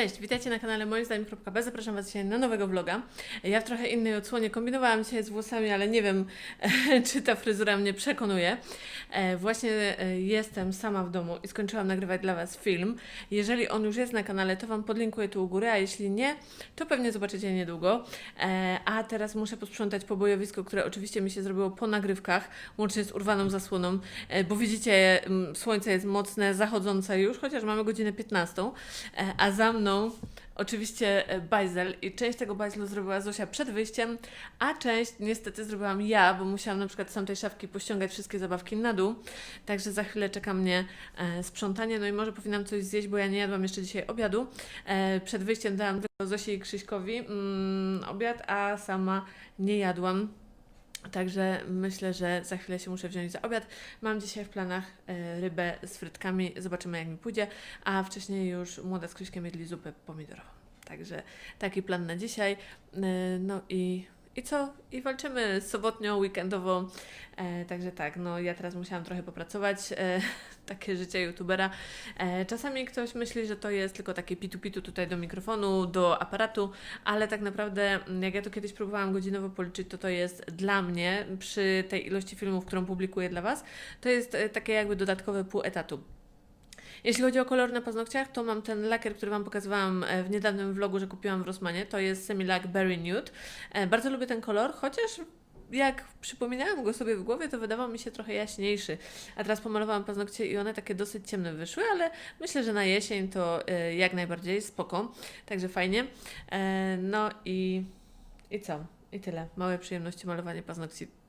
Cześć, witajcie na kanale moim zdaniem.b. Zapraszam Was dzisiaj na nowego vloga. Ja w trochę innej odsłonie kombinowałam dzisiaj z włosami, ale nie wiem, czy ta fryzura mnie przekonuje. E, Właśnie e, jestem sama w domu i skończyłam nagrywać dla Was film. Jeżeli on już jest na kanale, to Wam podlinkuję tu u góry, a jeśli nie, to pewnie zobaczycie niedługo. E, A teraz muszę posprzątać pobojowisko, które oczywiście mi się zrobiło po nagrywkach, łącznie z urwaną zasłoną, bo widzicie, mm, słońce jest mocne, zachodzące już, chociaż mamy godzinę 15, e, a za mną oczywiście e, bajzel i część tego bajzlu zrobiła Zosia przed wyjściem, a część niestety zrobiłam ja, bo musiałam na przykład z tamtej szafki pościągać wszystkie zabawki na dół, także za chwilę czeka mnie e, sprzątanie, no i może powinnam coś zjeść, bo ja nie jadłam jeszcze dzisiaj obiadu. E, przed wyjściem dałam tylko Zosi i Krzyśkowi mm, obiad, a sama nie jadłam. Także myślę, że za chwilę się muszę wziąć za obiad. Mam dzisiaj w planach e, rybę z frytkami, zobaczymy jak mi pójdzie, a wcześniej już młoda z Krzyśkiem jedli zupę pomidorową. Także taki plan na dzisiaj. E, no i, i co? I walczymy sobotnio, weekendowo. E, także tak, no ja teraz musiałam trochę popracować. E, takie życie youtubera. E, czasami ktoś myśli, że to jest tylko takie pitu-pitu tutaj do mikrofonu, do aparatu, ale tak naprawdę, mm, jak ja to kiedyś próbowałam godzinowo policzyć, to to jest dla mnie, przy tej ilości filmów, którą publikuję dla Was, to jest e, takie jakby dodatkowe pół etatu. Jeśli chodzi o kolor na paznokciach, to mam ten lakier, który Wam pokazywałam e, w niedawnym vlogu, że kupiłam w Rossmanie. To jest Semilac Berry Nude. E, Bardzo lubię ten kolor, chociaż jak przypominałam go sobie w głowie, to wydawał mi się trochę jaśniejszy. A teraz pomalowałam paznokcie i one takie dosyć ciemne wyszły, ale myślę, że na jesień to e, jak najbardziej spoko. Także fajnie. No i, i co? I tyle. Małe przyjemności malowanie paznokci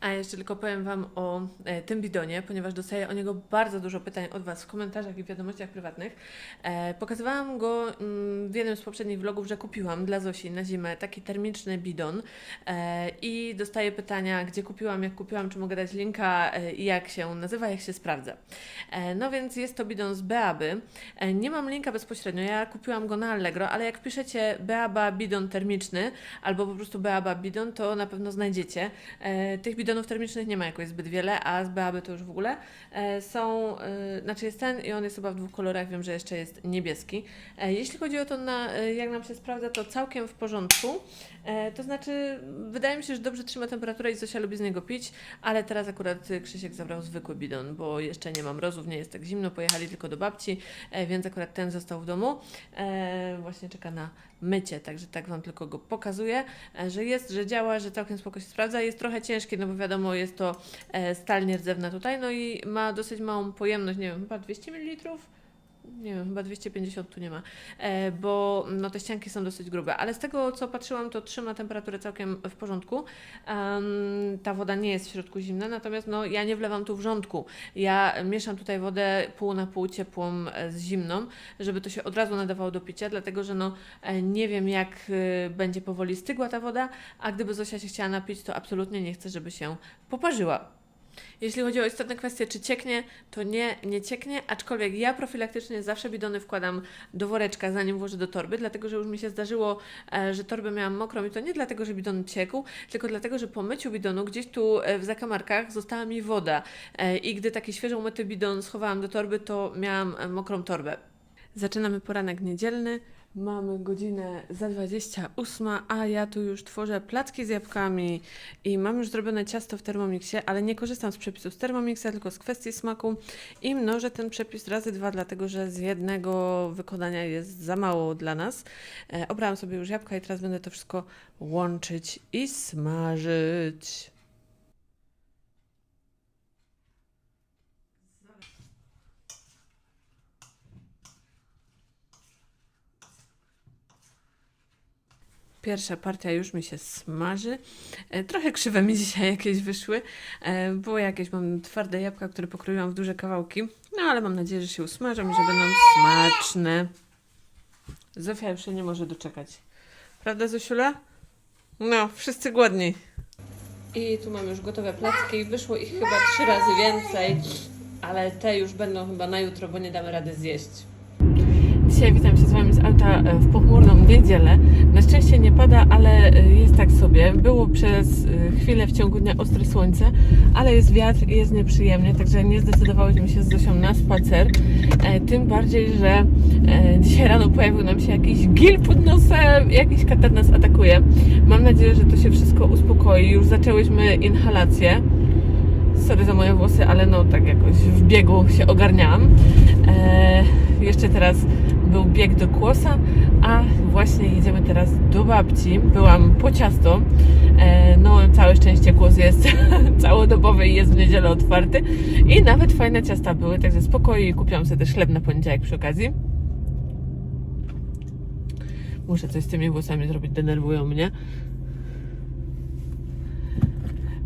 a jeszcze tylko powiem Wam o e, tym bidonie, ponieważ dostaję o niego bardzo dużo pytań od Was w komentarzach i wiadomościach prywatnych. E, pokazywałam go mm, w jednym z poprzednich vlogów, że kupiłam dla Zosi na zimę taki termiczny bidon e, i dostaję pytania, gdzie kupiłam, jak kupiłam, czy mogę dać linka e, jak się nazywa, jak się sprawdza. E, no więc jest to bidon z Beaby. E, nie mam linka bezpośrednio, ja kupiłam go na Allegro, ale jak piszecie Beaba bidon termiczny albo po prostu Beaba bidon, to na pewno znajdziecie. E, tych bidonów termicznych nie ma jakoś zbyt wiele, a z Beaby to już w ogóle. E, są, e, znaczy jest ten i on jest chyba w dwóch kolorach, wiem, że jeszcze jest niebieski. E, jeśli chodzi o to, na, jak nam się sprawdza, to całkiem w porządku. To znaczy, wydaje mi się, że dobrze trzyma temperaturę i Zosia lubi z niego pić, ale teraz akurat Krzysiek zabrał zwykły bidon, bo jeszcze nie ma mrozów, nie jest tak zimno, pojechali tylko do babci, więc akurat ten został w domu. Właśnie czeka na mycie, także tak Wam tylko go pokazuję, że jest, że działa, że całkiem spoko się sprawdza. Jest trochę ciężki, no bo wiadomo, jest to e, stal nierdzewna tutaj, no i ma dosyć małą pojemność, nie wiem, chyba 200 ml? Nie wiem, chyba 250 tu nie ma, e, bo no, te ścianki są dosyć grube, ale z tego co patrzyłam, to trzyma temperaturę całkiem w porządku. Ta woda nie jest w środku zimna, natomiast no, ja nie wlewam tu wrzątku. Ja mieszam tutaj wodę pół na pół ciepłą e, z zimną, żeby to się od razu nadawało do picia, dlatego że no, e, nie wiem jak będzie powoli stygła ta woda, a gdyby Zosia się chciała napić, to absolutnie nie chcę, żeby się poparzyła. Jeśli chodzi o istotne kwestie, czy cieknie, to nie, nie cieknie, aczkolwiek ja profilaktycznie zawsze bidony wkładam do woreczka, zanim włożę do torby, dlatego że już mi się zdarzyło, e, że torbę miałam mokrą i to nie dlatego, że bidon ciekł, tylko dlatego, że po myciu bidonu gdzieś tu e, w zakamarkach została mi woda e, i gdy taki świeżo umyty bidon schowałam do torby, to miałam mokrą torbę. Zaczynamy poranek niedzielny. Mamy godzinę za 28, a ja tu już tworzę placki z jabłkami i mam już zrobione ciasto w Thermomixie, ale nie korzystam z przepisów z Thermomixa, tylko z kwestii smaku i mnożę ten przepis razy dwa, dlatego że z jednego wykonania jest za mało dla nas. E, obrałam sobie już jabłka i teraz będę to wszystko łączyć i smażyć. Pierwsza partia już mi się smaży. E, Trochę krzywe mi dzisiaj jakieś wyszły, e, bo jakieś mam twarde jabłka, które pokroiłam w duże kawałki. No ale mam nadzieję, że się usmażą i że będą smaczne. Zofia już się nie może doczekać. Prawda, Zosiula? No, wszyscy głodni. I tu mam już gotowe placki. Wyszło ich chyba trzy razy więcej, ale te już będą chyba na jutro, bo nie damy rady zjeść. Dzisiaj witam się z Wami z auta e, w niedzielę. Na szczęście nie pada, ale y, jest tak sobie. Było przez y, chwilę w ciągu dnia ostre słońce, ale jest wiatr i jest nieprzyjemnie, także nie zdecydowałyśmy się z Zosią na spacer. E, Tym bardziej, że e, dzisiaj rano pojawił nam się jakiś gil pod nosem, jakiś katar nas atakuje. Mam nadzieję, że to się wszystko uspokoi. Już zaczęłyśmy inhalację. Sorry za moje włosy, ale no tak jakoś w biegu się ogarniałam. E, jeszcze teraz był bieg do Kłosa, a właśnie jedziemy teraz do babci. Byłam po ciasto. E, no całe szczęście Kłos jest całodobowy i jest w niedzielę otwarty. I nawet fajne ciasta były, także spokojnie kupiłam sobie też chleb na poniedziałek przy okazji. Muszę coś z tymi włosami zrobić, denerwują mnie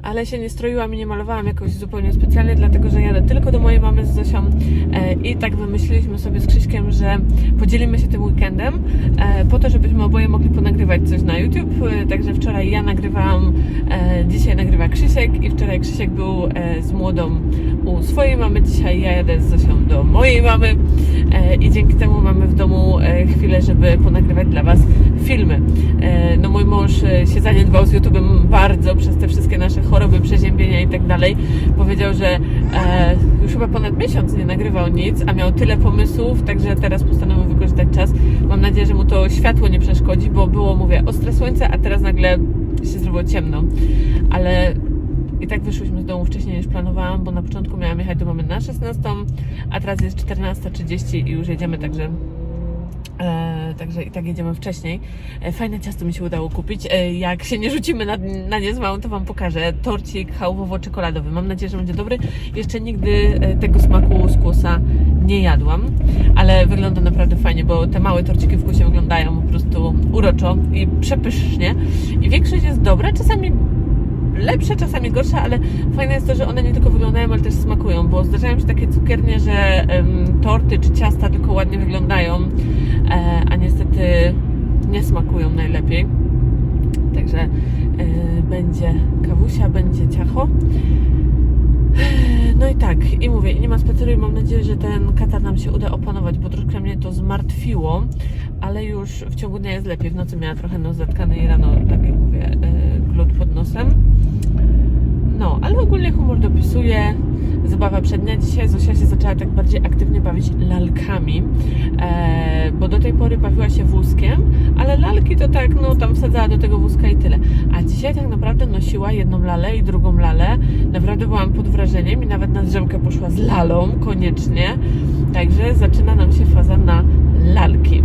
ale się nie stroiłam i nie malowałam jakoś zupełnie specjalnie, dlatego że jadę tylko do mojej mamy z Zosią e, i tak wymyśliliśmy sobie z Krzyśkiem, że podzielimy się tym weekendem e, po to, żebyśmy oboje mogli ponagrywać coś na YouTube. E, także wczoraj ja nagrywałam, dzisiaj nagrywa Krzysiek i wczoraj Krzysiek był z młodą u swojej mamy, dzisiaj ja jadę z Zosią do mojej mamy i dzięki temu mamy w domu chwilę, żeby ponagrywać dla Was filmy. No mój mąż się zaniedbał z YouTube'em bardzo przez te wszystkie nasze choroby, przeziębienia i tak dalej. Powiedział, że e, już chyba ponad miesiąc nie nagrywał nic, a miał tyle pomysłów, także teraz postanowił wykorzystać czas. Mam nadzieję, że mu to światło nie przeszkodzi, bo było, mówię, ostre słońce, a teraz nagle się zrobiło ciemno. Ale i tak wyszłyśmy z domu wcześniej niż planowałam, bo na początku miałam jechać do mamy na 16, a teraz jest 14.30 i już jedziemy, także E, także i tak jedziemy wcześniej. E, fajne ciasto mi się udało kupić. E, jak się nie rzucimy na, na nie z małą, to Wam pokażę. Torcik chałowo-czekoladowy. Mam nadzieję, że będzie dobry. Jeszcze nigdy e, tego smaku z kłosa nie jadłam, ale wygląda naprawdę fajnie, bo te małe torciki w kłosie wyglądają po prostu uroczo i przepysznie. I większość jest dobra, czasami lepsze, czasami gorsze, ale fajne jest to, że one nie tylko wyglądają, ale też smakują, bo zdarzają się takie cukiernie, że em, torty czy ciasta tylko ładnie wyglądają, e, a niestety nie smakują najlepiej. Także e, będzie kawusia, będzie ciacho. No i tak, i mówię, nie ma spaceru i mam nadzieję, że ten katar nam się uda opanować, bo troszkę mnie to zmartwiło, ale już w ciągu dnia jest lepiej. W nocy miała trochę nos zatkany i rano, tak jak mówię, e, glut pod nosem. No, ale ogólnie humor dopisuje. Zabawa przednia. Dzisiaj Zosia się zaczęła tak bardziej aktywnie bawić lalkami, e, bo do tej pory bawiła się wózkiem, ale lalki to tak, no tam wsadzała do tego wózka i tyle. A dzisiaj tak naprawdę nosiła jedną lalę i drugą lalę. Naprawdę byłam pod wrażeniem i nawet na drzemkę poszła z lalą koniecznie. Także zaczyna nam się faza na lalki. E,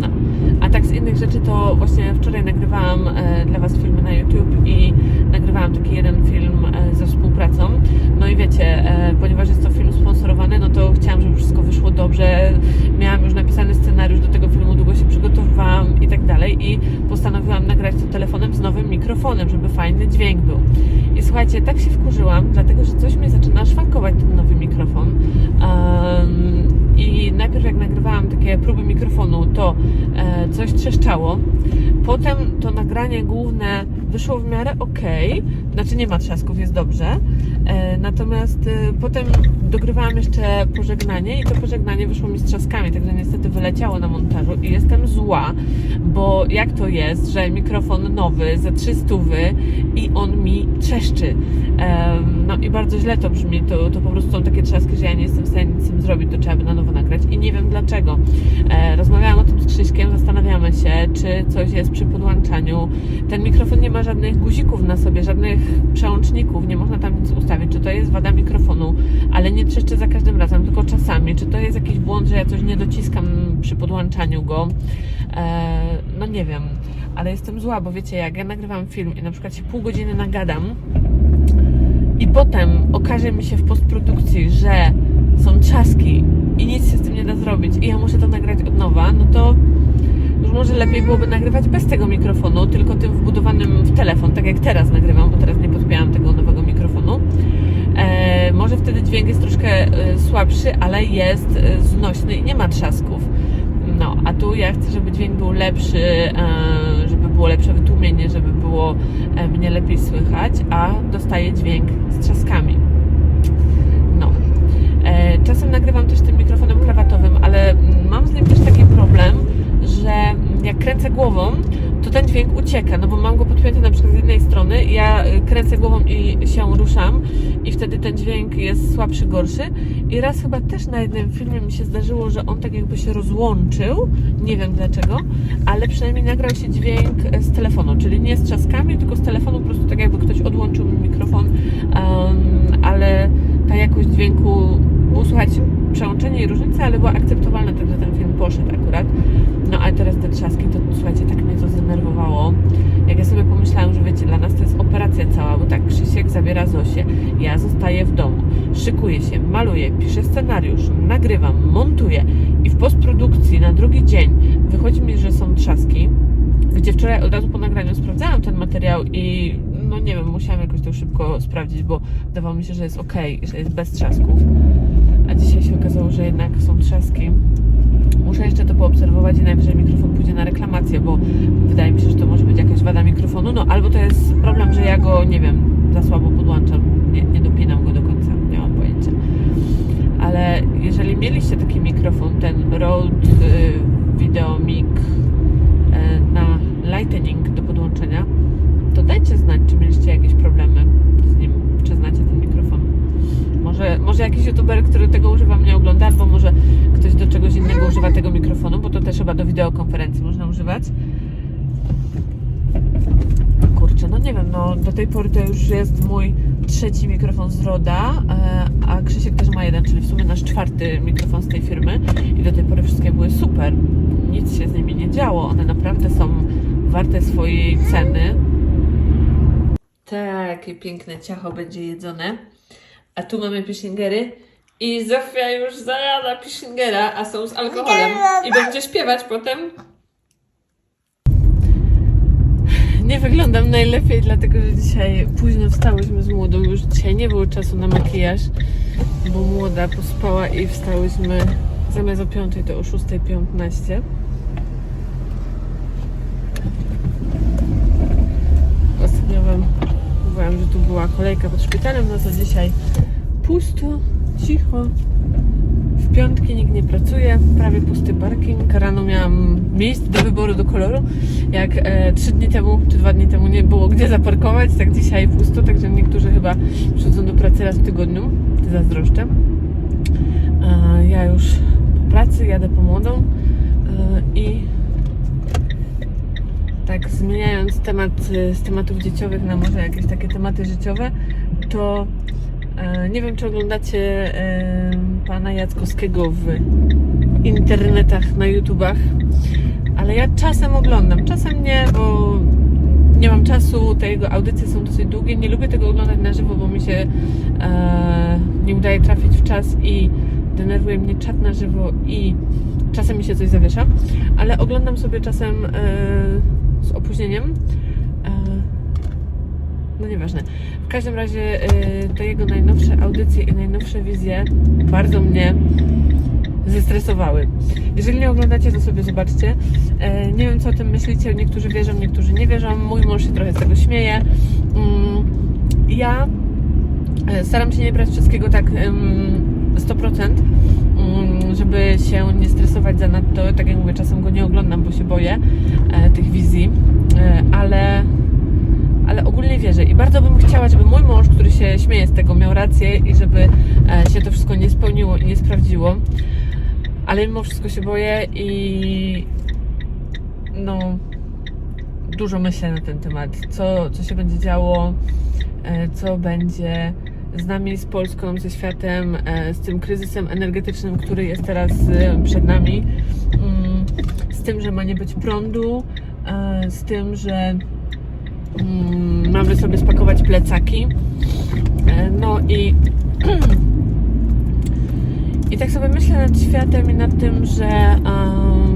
no. A tak z innych rzeczy to właśnie wczoraj nagrywałam e, dla Was filmy na YouTube i nagrywałam taki jeden film e, ze współpracą. No i wiecie, e, ponieważ jest to film sponsorowany, no to chciałam, żeby wszystko wyszło dobrze. Miałam już napisany scenariusz do tego filmu, długo się przygotowywałam i postanowiłam nagrać to telefonem z nowym mikrofonem, żeby fajny dźwięk był. I słuchajcie, tak się wkurzyłam, dlatego że coś mnie zaczyna szwankować ten nowy mikrofon. Em, I najpierw jak nagrywałam takie próby mikrofonu, to e, coś trzeszczało. Potem to nagranie główne wyszło w miarę ok, znaczy nie ma trzasków, jest dobrze. E, natomiast e, potem dogrywałam jeszcze pożegnanie i to pożegnanie wyszło mi z trzaskami, także niestety wyleciało na montażu i jestem zła, bo jak to jest, że mikrofon nowy za 300 i on mi trzeszczy. No i bardzo źle to brzmi, to, to po prostu są takie trzaski, że ja nie jestem w stanie nic z tym zrobić, to trzeba by na nowo nagrać i nie wiem dlaczego. E, rozmawiałam o tym z Krzyśkiem, zastanawiamy się, czy coś jest przy podłączaniu. Ten mikrofon nie ma żadnych guzików na sobie, żadnych przełączników, nie można tam nic ustawić, czy to jest wada mikrofonu, ale nie trzeszczy za każdym razem, tylko czasami, czy to jest jakiś błąd, że ja coś nie dociskam przy podłączaniu go. E, no nie wiem, ale jestem zła, bo wiecie, jak ja nagrywam film i na przykład się pół godziny nagadam, i potem okaże mi się w postprodukcji, że są trzaski i nic się z tym nie da zrobić i ja muszę to nagrać od nowa, no to już może lepiej byłoby nagrywać bez tego mikrofonu, tylko tym wbudowanym w telefon, tak jak teraz nagrywam, bo teraz nie podpięłam tego nowego mikrofonu. E, może wtedy dźwięk jest troszkę e, słabszy, ale jest e, znośny i nie ma trzasków. No, a tu ja chcę, żeby dźwięk był lepszy, e, żeby było lepsze wytłumienie, żeby było e, mnie lepiej słychać, a dostaję dźwięk z trzaskami. Czasem nagrywam też tym mikrofonem krawatowym, ale mam z nim też taki problem, jak kręcę głową, to ten dźwięk ucieka, no bo mam go podpięty na przykład z jednej strony, ja kręcę głową i się ruszam i wtedy ten dźwięk jest słabszy, gorszy. I raz chyba też na jednym filmie mi się zdarzyło, że on tak jakby się rozłączył, nie wiem dlaczego, ale przynajmniej nagrał się dźwięk z telefonu, czyli nie z trzaskami, tylko z telefonu, po prostu tak jakby ktoś odłączył mi mikrofon, em, ale ta jakość dźwięku, było słychać przełączenie i różnice, ale była akceptowalna, także ten film poszedł akurat. No ale teraz te trzaski, to słuchajcie, tak mnie to zdenerwowało. Jak ja sobie pomyślałam, że wiecie, dla nas to jest operacja cała, bo tak, Krzysiek zabiera Zosię, ja zostaję w domu, szykuję się, maluję, piszę scenariusz, nagrywam, montuję i w postprodukcji na drugi dzień wychodzi mi, że są trzaski, gdzie wczoraj od razu po nagraniu sprawdzałam ten materiał i no nie wiem, musiałam jakoś to szybko sprawdzić, bo wydawało mi się, że jest ok, że jest bez trzasków. A dzisiaj się okazało, że jednak są trzaski. Muszę jeszcze to poobserwować i najwyżej mikrofon pójdzie na reklamację, bo wydaje mi się, że to może być jakaś wada mikrofonu. No albo to jest problem, że ja go, nie wiem, za słabo podłączam. Nie, nie dopinam go do końca, nie mam pojęcia. Ale jeżeli mieliście taki mikrofon, ten Rode y, Videomic y, na Lightning do podłączenia, to dajcie znać, czy mieliście jakieś problemy z nim, czy znacie ten mikrofon. Może, może jakiś youtuber, który tego używa, mnie ogląda, albo może ktoś do czegoś innego używa tego mikrofonu, bo to też chyba do wideokonferencji można używać. Kurczę, no nie wiem, no do tej pory to już jest mój trzeci mikrofon z Roda, e, a Krzysiek też ma jeden, czyli w sumie nasz czwarty mikrofon z tej firmy i do tej pory wszystkie były super. Nic się z nimi nie działo, one naprawdę są warte swojej ceny. Takie piękne ciacho będzie jedzone. A tu mamy pishingery i Zofia już zajada pishingera, a są z alkoholem i będzie śpiewać potem. Nie wyglądam najlepiej, dlatego że dzisiaj późno wstałyśmy z młodą. Już dzisiaj nie było czasu na makijaż, bo młoda pospała i wstałyśmy zamiast o 5 to o 6.15. Ostatnio Wam że tu była kolejka pod szpitalem, no to dzisiaj pusto, cicho. W piątki nikt nie pracuje, prawie pusty parking. Rano miałam miejsc do wyboru do koloru. Jak e, trzy dni temu czy dwa dni temu nie było gdzie zaparkować, tak dzisiaj pusto, także niektórzy chyba przychodzą do pracy raz w tygodniu. Zazdroszczę. E, ja już po pracy jadę po młodą e, i tak zmieniając temat e, z tematów dzieciowych na może jakieś takie tematy życiowe, to e, nie wiem, czy oglądacie pana Jackowskiego w internetach, na YouTubach, ale ja czasem oglądam, czasem nie, bo nie mam czasu, te jego audycje są dosyć długie, nie lubię tego oglądać na żywo, bo mi się e, nie udaje trafić w czas i denerwuje mnie czat na żywo i czasem mi się coś zawiesza, ale oglądam sobie czasem e, z opóźnieniem. E, no nieważne. W każdym razie e, te jego najnowsze audycje i najnowsze wizje bardzo mnie zestresowały. Jeżeli nie oglądacie, to sobie zobaczcie. E, nie wiem, co o tym myślicie. Niektórzy wierzą, niektórzy nie wierzą. Mój mąż się trochę z tego śmieje. Mm, ja staram się nie brać wszystkiego tak em, 100%, mm, żeby się nie stresować za nadto. Tak jak mówię, czasem go nie oglądam, bo się boję e, tych wizji, e, ale ale ogólnie wierzę i bardzo bym chciała, żeby mój mąż, który się śmieje z tego, miał rację i żeby e, się to wszystko nie spełniło i nie sprawdziło. Ale mimo wszystko się boję i no dużo myślę na ten temat. Co, co się będzie działo, co będzie z nami, z Polską, ze światem, e, z tym kryzysem energetycznym, który jest teraz e, przed nami, mm, z tym, że ma nie być prądu, e, z tym, że Mm, mamy sobie spakować plecaki. No i i tak sobie myślę nad światem i nad tym, że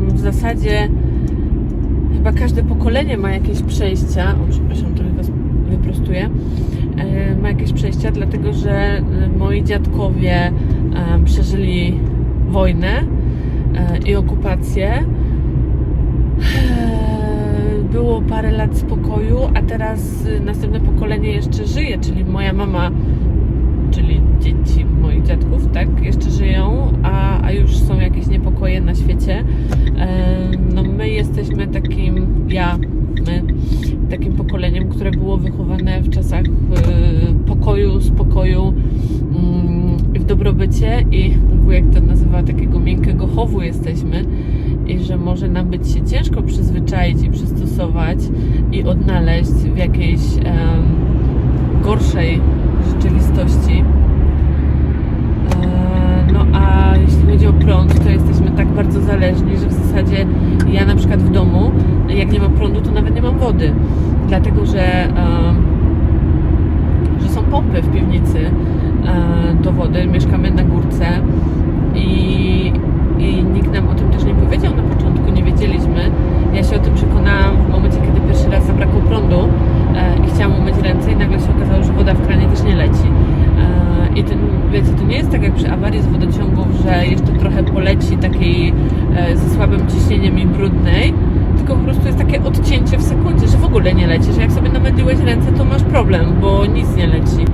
w zasadzie chyba każde pokolenie ma jakieś przejścia. O, przepraszam, trochę was wyprostuję. E, ma jakieś przejścia, dlatego że e, moi dziadkowie e, przeżyli wojnę i okupację. Było parę lat spokoju, a teraz następne pokolenie jeszcze żyje, czyli moja mama, czyli dzieci moich dziadków, tak, jeszcze żyją, a, a już są jakieś niepokoje na świecie. No my jesteśmy takim, ja było wychowane w czasach e, pokoju, spokoju mm, i w dobrobycie i jak to nazywa takiego miękkiego chowu jesteśmy i że może nam być się ciężko przyzwyczaić i przystosować i odnaleźć w jakiejś gorszej rzeczywistości. E, no a jeśli chodzi o prąd, to jesteśmy tak bardzo zależni, że w zasadzie ja na przykład w domu, jak nie mam prądu, to nawet nie mam wody dlatego że, że są pompy w piwnicy e, do wody. Mieszkamy na górce i, i nikt nam o tym też nie powiedział na początku, nie wiedzieliśmy. Ja się o tym przekonałam w momencie, kiedy leci, że jak sobie namydliłeś ręce, to masz problem, bo nic nie leci.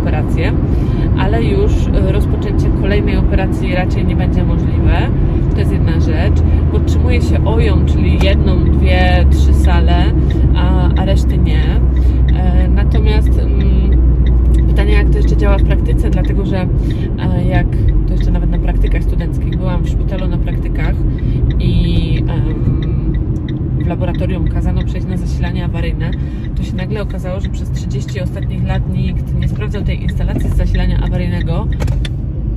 operację, ale już e, rozpoczęcie kolejnej operacji raczej nie będzie możliwe. To jest jedna rzecz. Podtrzymuje się oją, czyli jedną, dwie, trzy sale, a, a reszty nie. E, natomiast mm, pytanie, jak to jeszcze działa w praktyce, dlatego że e, jak to jeszcze nawet na praktykach studenckich, byłam w szpitalu na praktykach i laboratorium kazano przejść na zasilanie awaryjne, to się nagle okazało, że przez 30 ostatnich lat nikt nie sprawdzał tej instalacji z zasilania awaryjnego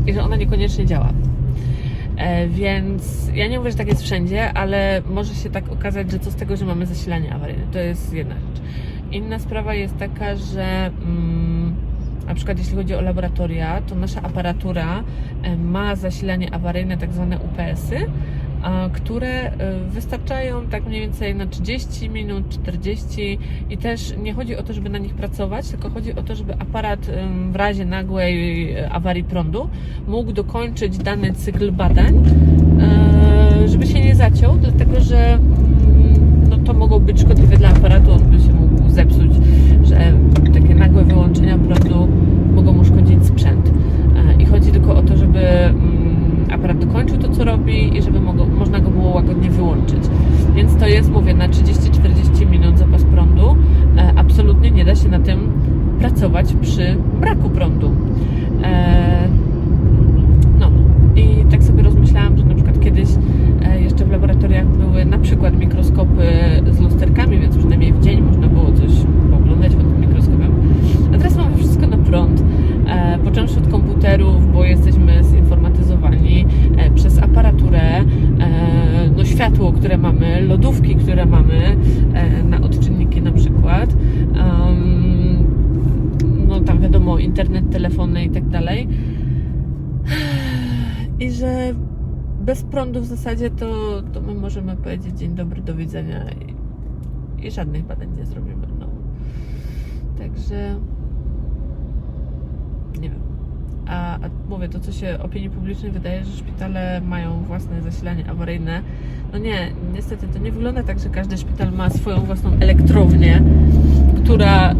i że ona niekoniecznie działa. E, więc ja nie mówię, że tak jest wszędzie, ale może się tak okazać, że co z tego, że mamy zasilanie awaryjne. To jest jedna rzecz. Inna sprawa jest taka, że mm, na przykład jeśli chodzi o laboratoria, to nasza aparatura e, ma zasilanie awaryjne, tak zwane UPS-y, które e, wystarczają tak mniej więcej na 30 minut, 40 i też nie chodzi o to, żeby na nich pracować, tylko chodzi o to, żeby aparat w razie nagłej e, awarii prądu mógł dokończyć dany cykl badań, e, żeby się nie zaciął, dlatego że mm, no, to mogło być szkodliwe dla aparatu, on by się mógł zepsuć, że takie nagłe wyłączenia prądu mogą uszkodzić sprzęt. I chodzi tylko o to, żeby mm, aparat dokończył to, co robi i żeby mogło, można go było łagodnie wyłączyć. Więc to jest, mówię, na 30-40 minut zapas prądu. E, Absolutnie nie da się na tym pracować przy braku prądu. E, No i tak sobie rozmyślałam, że na przykład kiedyś e, jeszcze w laboratoriach były na przykład mikroskopy z lusterkami, więc przynajmniej w dzień można było coś pooglądać pod tym mikroskopem. A teraz mamy wszystko na prąd, e, począwszy od komputerów, bo jesteśmy zinformatyzowani e, przez aparaturę, e, no światło, które mamy, lodówki, które mamy e, na odczynniki na przykład. Em, no tam wiadomo, internet, telefony i tak dalej. I że bez prądu w zasadzie to, to my możemy powiedzieć dzień dobry, do widzenia i, i żadnych badań nie zrobimy. No. Także nie wiem. A, a mówię, to co się opinii publicznej wydaje, że szpitale mają własne zasilanie awaryjne. No nie, niestety to nie wygląda tak, że każdy szpital ma swoją własną elektrownię, która y,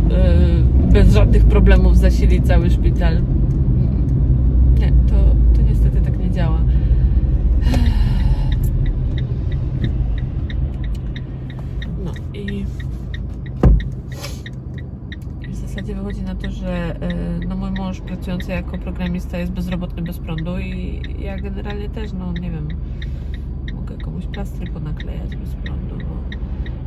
bez żadnych problemów zasili cały szpital. Nie, to, to niestety tak nie działa. No i w zasadzie wychodzi na to, że y, no mój mąż pracujący jako programista jest bezrobotny bez prądu i ja generalnie też, no nie wiem, mogę komuś plastry ponaklejać bez prądu, bo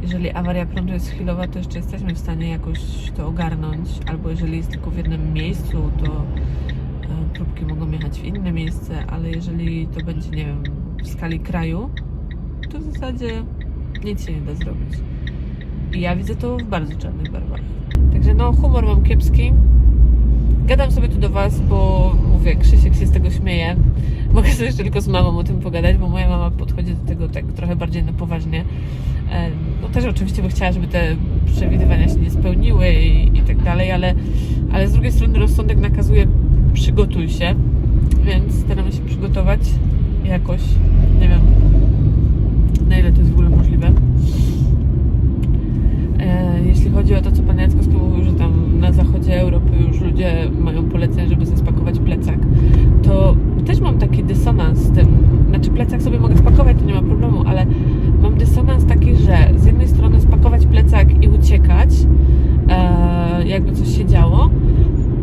jeżeli awaria prądu jest chwilowa, to jeszcze jesteśmy w stanie jakoś to ogarnąć, albo jeżeli jest tylko w jednym miejscu, to e, próbki mogą jechać w inne miejsce, ale jeżeli to będzie, nie wiem, w skali kraju, to w zasadzie nic się nie da zrobić. I ja widzę to w bardzo czarnych barwach. Także no, humor mam kiepski. Gadam sobie tu do Was, bo mówię, Krzysiek się z tego śmieje. Mogę sobie jeszcze tylko z mamą o tym pogadać, bo moja mama podchodzi do tego tak trochę bardziej na poważnie. No też oczywiście by chciała, żeby te przewidywania się nie spełniły i, i tak dalej, ale, ale z drugiej strony rozsądek nakazuje przygotuj się, więc staramy się przygotować jakoś, nie wiem na ile to jest w ogóle możliwe. E, jeśli chodzi o to, co pan Jackowski mówił, że tam na zachodzie Europy już ludzie mają polecenie, żeby sobie spakować plecak, to też mam taki dysonans z tym. Znaczy plecak sobie mogę spakować, to nie ma problemu, ale mam dysonans taki, że z jednej strony spakować plecak i uciekać, e, jakby coś się działo,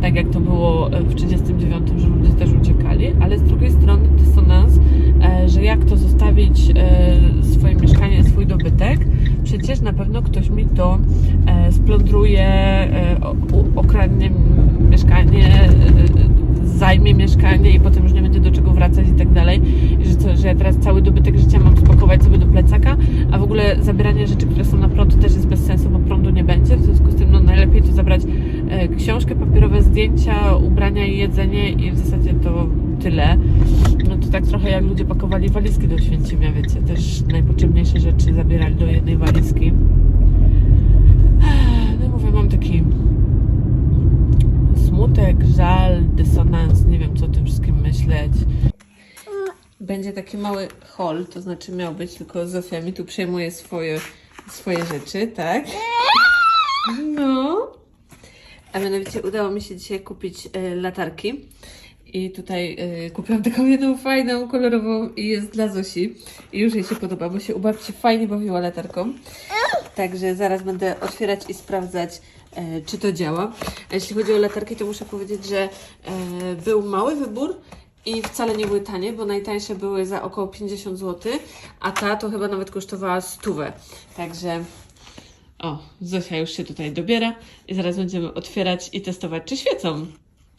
tak jak to było w 39, że ludzie też uciekali, ale z drugiej strony dysonans, e, że jak to zostawić e, swoje mieszkanie, swój dobytek, przecież na pewno ktoś mi to e, splądruje, e, okradnie mieszkanie, e, zajmie mieszkanie i potem już nie będzie do czego wracać i tak dalej. I że, co, że ja teraz cały dobytek życia mam spakować sobie do plecaka, a w ogóle zabieranie rzeczy, które są na prąd też jest bez sensu, bo prądu nie będzie. W związku z tym no, najlepiej to zabrać e, książkę, papierowe zdjęcia, ubrania i jedzenie i w zasadzie to tyle. No to tak trochę jak ludzie pakowali walizki do Święcimia, wiecie, też najpotrzebniejsze rzeczy zabierali do jednej walizki. No mówię, mam taki smutek, żal, dysonans, nie wiem co o tym wszystkim myśleć. Będzie taki mały haul, to znaczy miał być, tylko Zofia mi tu przejmuje swoje, swoje rzeczy, tak? No. A mianowicie udało mi się dzisiaj kupić e, latarki. I tutaj e, kupiłam taką jedną fajną, kolorową i jest dla Zosi. I już jej się podoba, bo się u babci fajnie bawiła latarką. Także zaraz będę otwierać i sprawdzać, e, czy to działa. A jeśli chodzi o latarki, to muszę powiedzieć, że e, był mały wybór i wcale nie były tanie, bo najtańsze były za około 50 zł, a ta to chyba nawet kosztowała stówę. Także o, Zosia już się tutaj dobiera i zaraz będziemy otwierać i testować, czy świecą.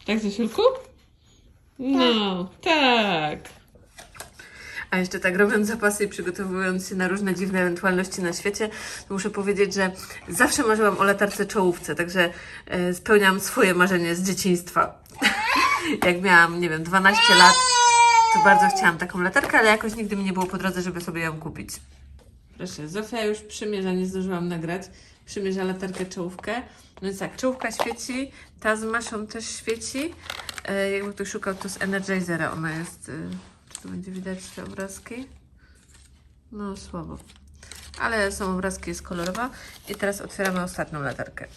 Tak, Zosiulku? No, tak. A jeszcze tak robiąc zapasy i przygotowując się na różne dziwne ewentualności na świecie, to muszę powiedzieć, że zawsze marzyłam o latarce czołówce, także e, spełniam swoje marzenie z dzieciństwa. Jak miałam, nie wiem, 12 lat, prostu bardzo chciałam taką latarkę, ale jakoś nigdy mi nie było po drodze, żeby sobie ją kupić. Proszę, Zofia już przymierza, nie zdążyłam nagrać. Przymierza latarkę czołówkę. No więc tak, czołówka świeci, ta z maszą też świeci. E, jakby ktoś szukał, to z Energizera ona jest. E, czy tu będzie widać te obrazki? No słabo. Ale są obrazki, jest kolorowa. I teraz otwieramy ostatnią latarkę.